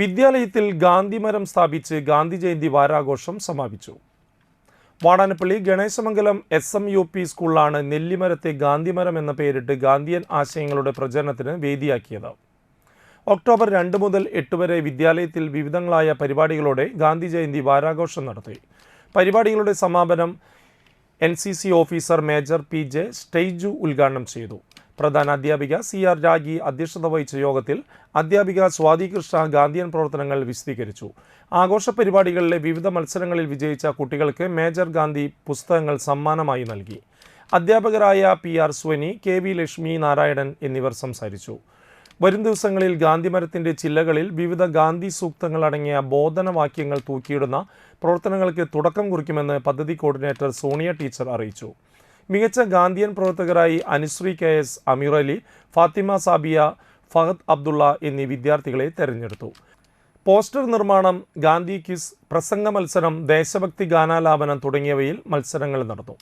വിദ്യാലയത്തിൽ ഗാന്ധിമരം സ്ഥാപിച്ച് ഗാന്ധി ജയന്തി വാരാഘോഷം സമാപിച്ചു. Vadanappally Ganeshamangalam S M U P സ്കൂളിലാണ് നെല്ലിമരത്തെ ഗാന്ധിമരം എന്ന പേരിട്ട് ഗാന്ധിയൻ ആശയങ്ങളുടെ പ്രചരണത്തിന് വേദിയാക്കിയത്. ഒക്ടോബർ രണ്ട് മുതൽ എട്ട് വരെ വിദ്യാലയത്തിൽ വിവിധങ്ങളായ പരിപാടികളോടെ ഗാന്ധി ജയന്തി വാരാഘോഷം നടത്തി. പരിപാടികളുടെ സമാപനം N officer major P J സ്റ്റേജു ഉദ്ഘാടനം ചെയ്തു. പ്രധാന അധ്യാപിക സി ആർ രാഗി അധ്യക്ഷത വഹിച്ച യോഗത്തിൽ അധ്യാപിക സ്വാതി കൃഷ്ണ ഗാന്ധിയൻ പ്രവർത്തനങ്ങൾ വിശദീകരിച്ചു. ആഘോഷ പരിപാടികളിലെ വിവിധ മത്സരങ്ങളിൽ വിജയിച്ച കുട്ടികൾക്ക് മേജർ ഗാന്ധി പുസ്തകങ്ങൾ സമ്മാനമായി നൽകി. അധ്യാപകരായ P R Swani K V Lakshmi Narayanan എന്നിവർ സംസാരിച്ചു. വരും ദിവസങ്ങളിൽ ഗാന്ധിമരത്തിന്റെ ചില്ലകളിൽ വിവിധ ഗാന്ധി സൂക്തങ്ങൾ അടങ്ങിയ ബോധനവാക്യങ്ങൾ തൂക്കിയിടുന്ന പ്രവർത്തനങ്ങൾക്ക് തുടക്കം കുറിക്കുമെന്ന് പദ്ധതി കോർഡിനേറ്റർ സോണിയ ടീച്ചർ അറിയിച്ചു. മികച്ച ഗാന്ധിയൻ പ്രവർത്തകരായി അനുശ്രീ കെ എസ് അമീർ അലി ഫാത്തിമ സാബിയ ഫഹദ് അബ്ദുള്ള എന്നീ വിദ്യാർത്ഥികളെ തെരഞ്ഞെടുത്തു. പോസ്റ്റർ നിർമ്മാണം ഗാന്ധി ക്വിസ് പ്രസംഗ മത്സരം ദേശഭക്തി ഗാനാലാപനം തുടങ്ങിയവയിൽ മത്സരങ്ങൾ നടന്നു.